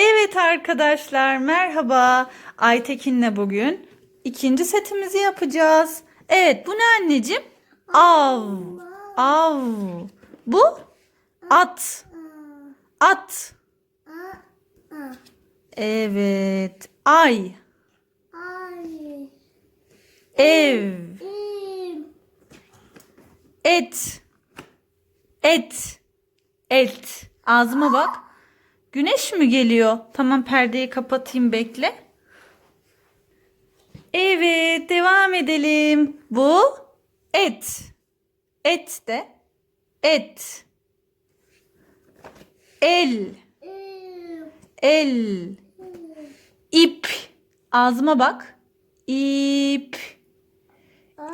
Evet arkadaşlar merhaba. Aytekin'le bugün ikinci setimizi yapacağız. Evet bu ne anneciğim? Av. Av. Bu? At. At. Evet. Ay. Ev. Et. Et. Et. Ağzıma bak. Güneş mi geliyor? Tamam perdeyi kapatayım bekle. Evet devam edelim. Bu et. Et de. Et. El. El. İp. Ağzıma bak. İp.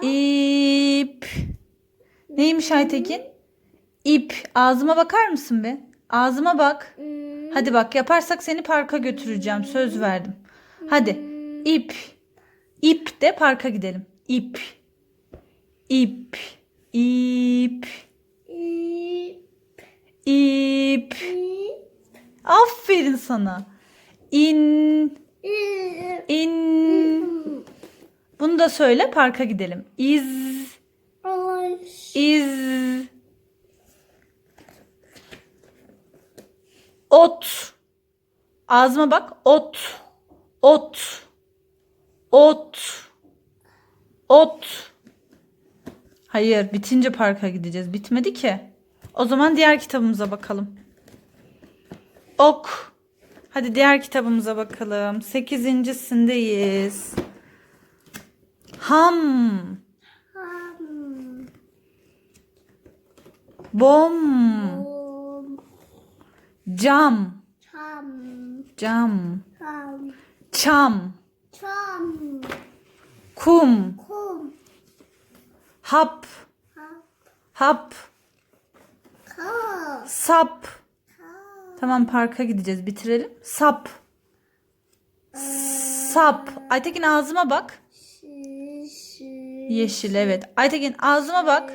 İp. Neymiş Aytekin? İp. Ağzıma bakar mısın be? Ağzıma bak. Hadi bak yaparsak seni parka götüreceğim. Söz verdim. Hadi. İp. İp de parka gidelim. İp. İp. İp. İp. İm. Aferin sana. İn. İn. Bunu da söyle parka gidelim. İz. Ay. İz. Ot. Ağzıma bak. Ot. Ot. Ot. Ot. Hayır, bitince parka gideceğiz. Bitmedi ki. O zaman diğer kitabımıza bakalım. Ok. Hadi diğer kitabımıza bakalım. Sekizincisindeyiz. Ham. Ham. Bom. Om. Cam. Çam. Cam. Çam. Çam. Çam. Kum. Kum. Hap. Hap. Hap. Sap. Tamam parka gideceğiz. Bitirelim. Sap. Sap. Aytekin ağzıma bak. Şi. Şi. Yeşil evet. Aytekin ağzıma bak.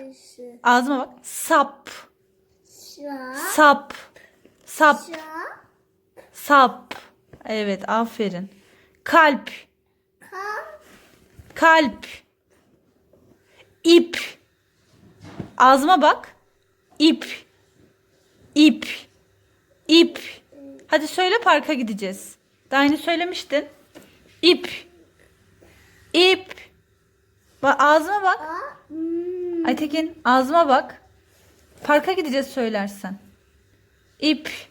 Ağzıma bak. Sap. Sap. Sap. Sap. Evet aferin. Kalp. Ka. Kalp. İp. Ağzıma bak. İp. İp. İp. Hadi söyle parka gideceğiz. Daha yeni söylemiştin. İp. İp. Bak ağzıma bak. Aytekin ağzıma bak. Parka gideceğiz söylersen. İp.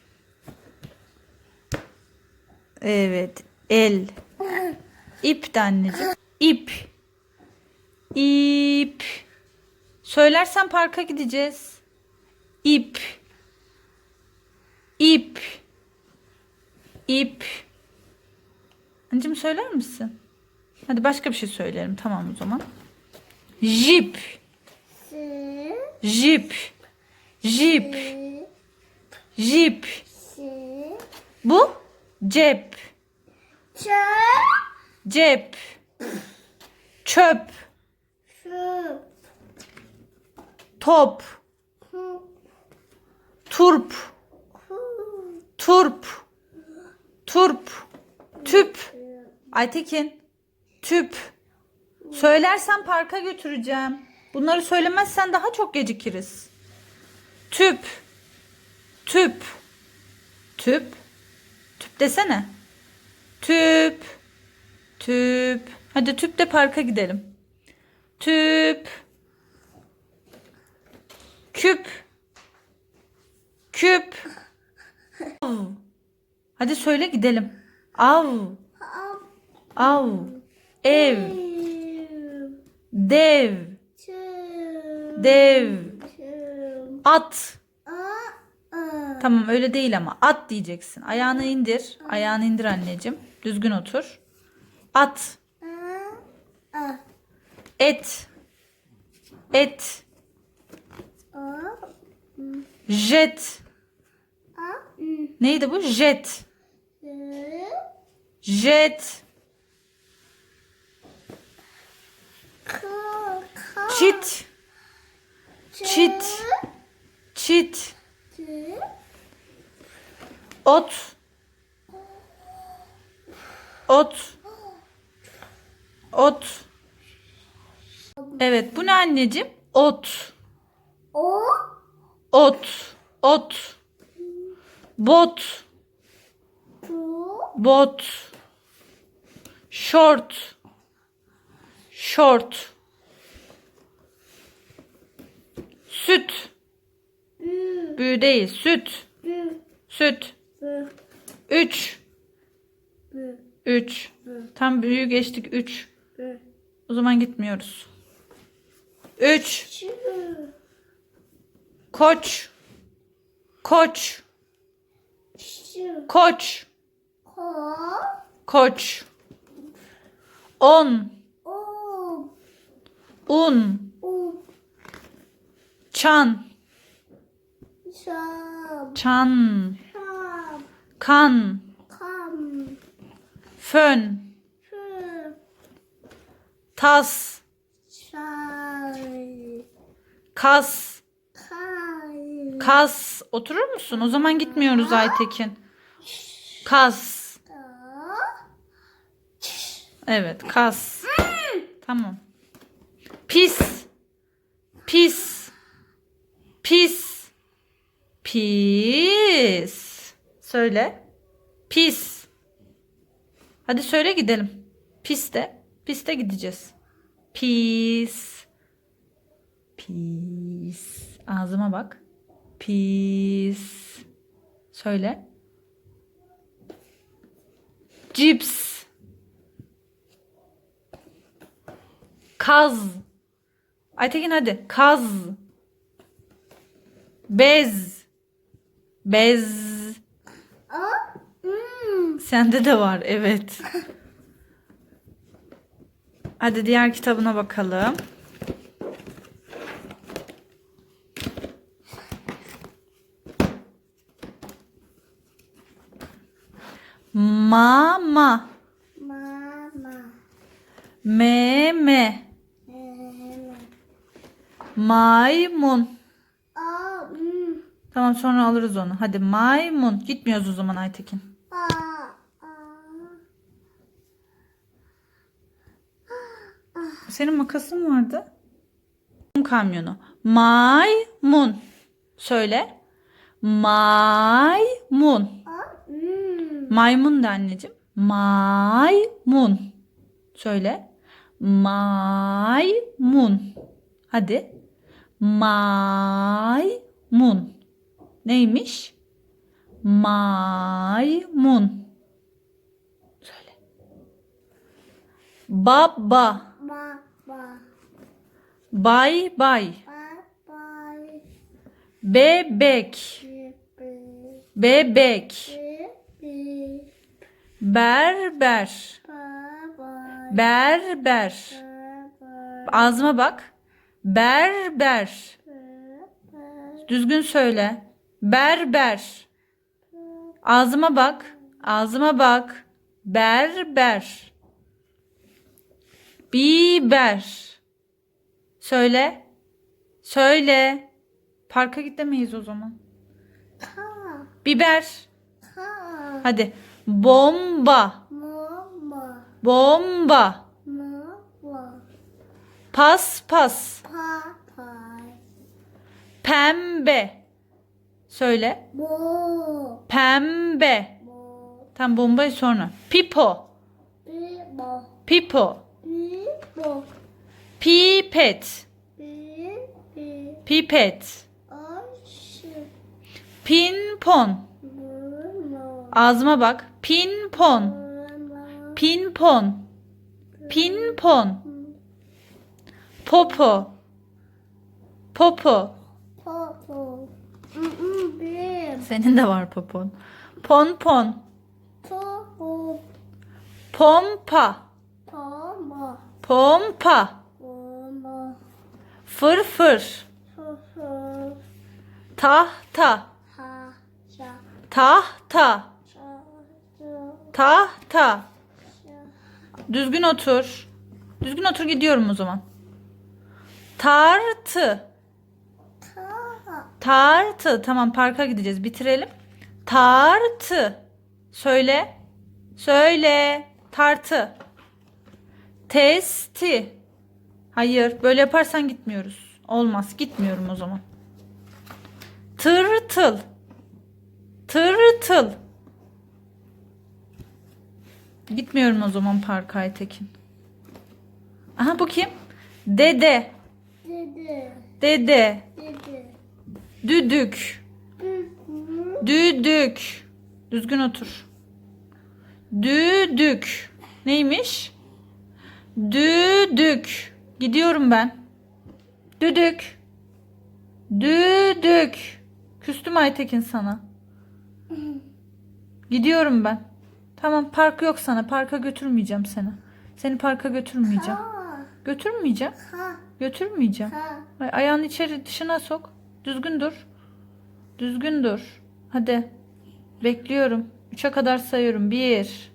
Evet. El. İp de anneciğim. İp. İp. Söylersen parka gideceğiz. İp. İp. İp. Anneciğim söyler misin? Hadi başka bir şey söylerim. Tamam o zaman. Jip. Jip. Jip. Jip. Bu cep. Çö. Cep. Çöp. Şu. Top. Turp. Turp. Turp. Tüp. Aytekin. Tüp. Söylersen parka götüreceğim. Bunları söylemezsen daha çok gecikiriz. Tüp. Tüp. Tüp. Tüp desene. Tüp. Tüp. Hadi tüp de parka gidelim. Tüp. Küp. Küp. Av. Hadi söyle gidelim. Av. Av. Ev. Ev. Dev. Dev. At. Tamam öyle değil ama at diyeceksin. Ayağını indir. Ayağını indir anneciğim. Düzgün otur. At. Et. Et. Jet. Neydi bu? Jet. Jet. Çit. Çit. Çit. Ot. Ot. Ot. Evet bu ne anneciğim? Ot. O. Ot. Ot. Bot. Bot. Short. Short. Süt. Bü. Büyü değil. Süt. Süt. Üç. Bü. Üç. Tam büyüğü geçtik. Üç. Bü. O zaman gitmiyoruz. Üç. Çü. Koç. Koç. Koç. Ko. Koç. On. Un. Çan. Çan. Kan. Fön. Fü. Tas. Şay. Kas. Kay. Kas. Oturur musun? O zaman gitmiyoruz Aytekin. Kas. Evet kas. Tamam. Pis. Pis. Pis. Pis. Söyle. Pis. Hadi söyle gidelim. Pis de. Pis de gideceğiz. Pis. Pis. Ağzıma bak. Pis. Söyle. Cips. Kaz. Aytekin hadi. Kaz. Bez. Bez. Sende de var evet. Hadi diğer kitabına bakalım. Mama. Mama. Meme. Mama. Maymun. A. Hmm. Tamam sonra alırız onu. Hadi maymun. Gitmiyoruz o zaman Aytekin. A. A. Senin makasın vardı. Kamyonu. Maymun. Söyle. Maymun. Hmm. Maymun da anneciğim. Maymun. Söyle. Maymun. Hadi. Maymun. Neymiş? Maymun. Söyle. Baba. Ba. Ba. Bay bay. Ba. Bay. Bebek. Bebek. Berber. Berber. Ba. Ağzıma bak. Berber. Ba. Düzgün söyle. Berber. Ağzıma bak. Ağzıma bak. Berber. Biber. Söyle. Söyle. Parka gidemeyiz o zaman. Biber. Hadi. Bomba. Bomba. Mama. Pas pas. Pa. Pa. Pembe. Söyle. Bo. Pembe. Bo. Tam bombayı sonra. Pipo. Bi. Bo. Pipo. Pipet. Pipet. Pinpon. Ağzıma bak. Pinpon. Pinpon. Pinpon. Popo. Popo. Popo. Senin de var popon. Ponpon. Pompa. Pompa. Mama. Fırfır. Fufu. Tahta. Tahta. Tahta. Şa. Düzgün otur. Düzgün otur gidiyorum o zaman. Tartı. Ta. Tartı. Tamam parka gideceğiz. Bitirelim. Tartı. Söyle. Söyle. Tartı. Testi. Hayır, böyle yaparsan gitmiyoruz. Olmaz, gitmiyorum o zaman. Tırtıl. Tırtıl. Gitmiyorum o zaman parka Aytekin. Aha bu kim? Dede. Dede. Dede. Dede. Düdük. Düdük. Düzgün otur. Düdük. Neymiş? Düdük. Gidiyorum ben. Düdük. Düdük. Küstüm Aytekin sana. Gidiyorum ben. Tamam park yok sana. Parka götürmeyeceğim seni. Seni parka götürmeyeceğim. Ha. Götürmeyeceğim. Ha. Götürmeyeceğim. Ha. Ay, ayağını içeri dışına sok. Düzgün dur. Düzgün dur. Hadi. Bekliyorum. Üçe kadar sayıyorum. Bir,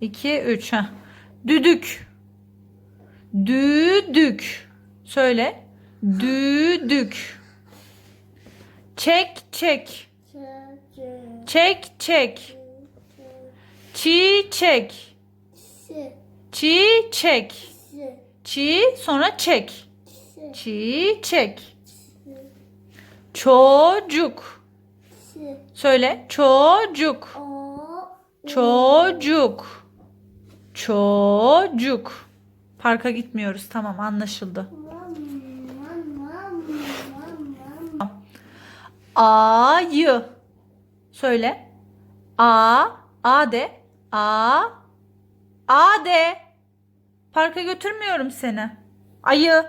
iki, üç. Heh. Düdük. Düdük. Söyle. Düdük. Çek çek. Çek çek. Çiçek. Çiçek. Çi sonra çek. Çiçek. Çocuk. Söyle. Çocuk. Çocuk. Çocuk. Parka gitmiyoruz. Tamam anlaşıldı. Ayı. Söyle. A. A de. A. A de. Parka götürmüyorum seni. Ayı.